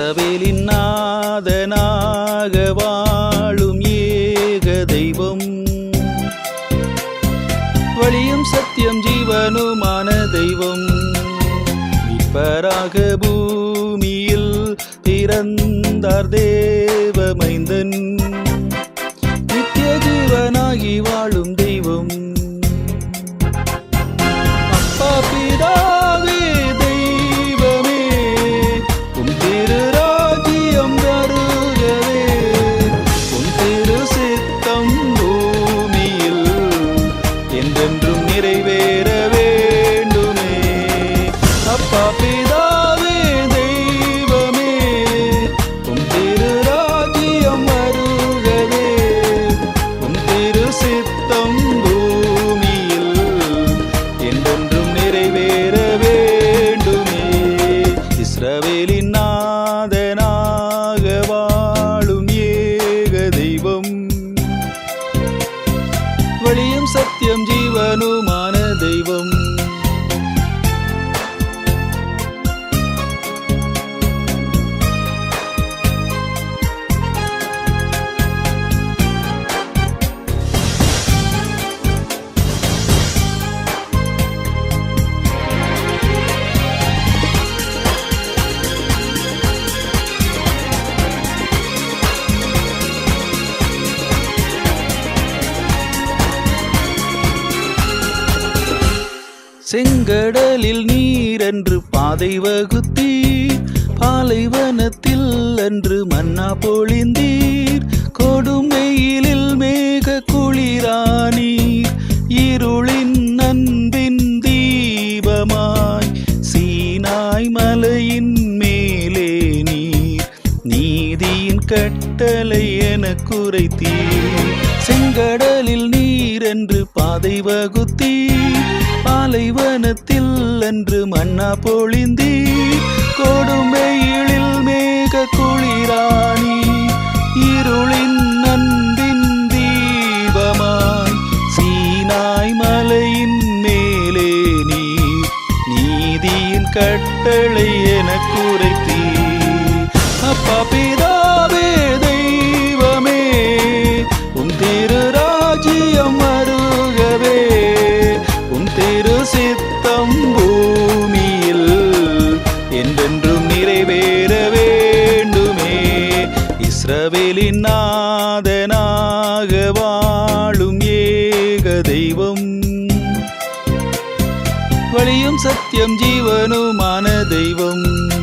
இஸ்ரவேலின் நாதனாக வாழும் ஏக தெய்வம். வழியும் சத்தியம் ஜீவனுமான தெய்வம். இப்பராக பூமியில் பிறந்தார் தேவமைந்தன் இஸ்ரவேலின் செங்கடலில் நீரென்று பாதை வகுத்தீர். பாலைவனத்தில் அன்று மன்னா பொழிந்தீர். கொடுமையிலில் மேக குளிரானீர். இருளின் அன்பின் தீபமாய் சீனாய் மலையின் மேலே நீர். நீதியின் கட்டளை என குறைத்தீர். செங்கடலில் நீர் என்று பாதை வகுத்தீர். பாலைவனத்தில் அன்று மன்னா பொழிந்தீர். கொடுமையிலில் மேக குளிராணி. இருளின் அன்பின் தீபமாய். சீனாய் மலையின் மேலே நீர். நீதியின் கட்டளை எனக்கு என்றென்றும் நிறைவேற வேண்டுமே. இஸ்ரவேலின் நாதனாக வாழும் ஏக தெய்வம். வழியும் சத்தியம் ஜீவனுமான தெய்வம்.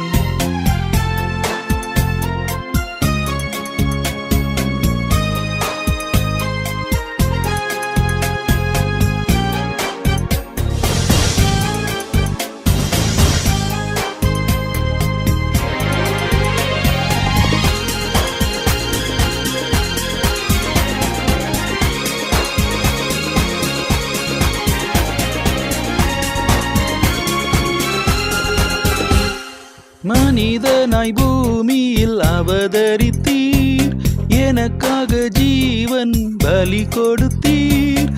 மனிதனாய் பூமியில் அவதரித்தீர். எனக்காக ஜீவன் பலி கொடுத்தீர்.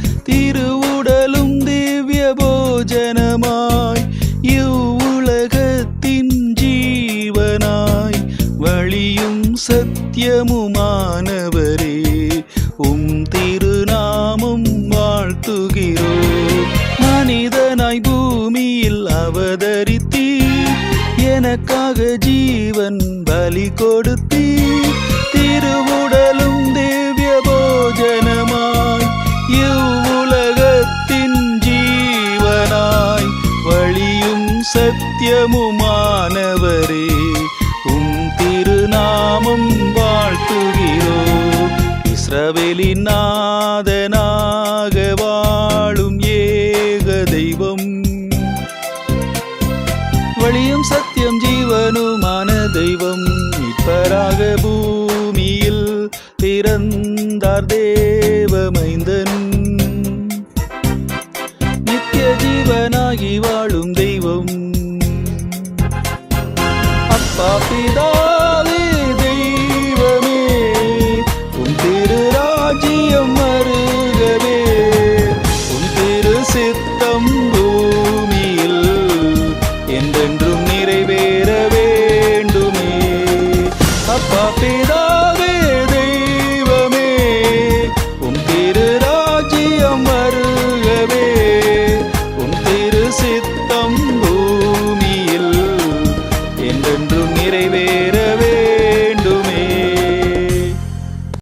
எனக்காக ஜீவன் பலி கொடுத்தீர் திருவுடலும் திவ்ய போஜனமாய். இவ்வுலகத்தின் ஜீவனாய். வழியும் சத்தியமுமானவரே உம் திருநாமம் வாழ்த்துகிறோ இஸ்ரவேலின் நாதன். பிறந்தார் தேவமைந்தன். நித்திய ஜீவனாகி வாழும் தெய்வம். அப்பா பிதா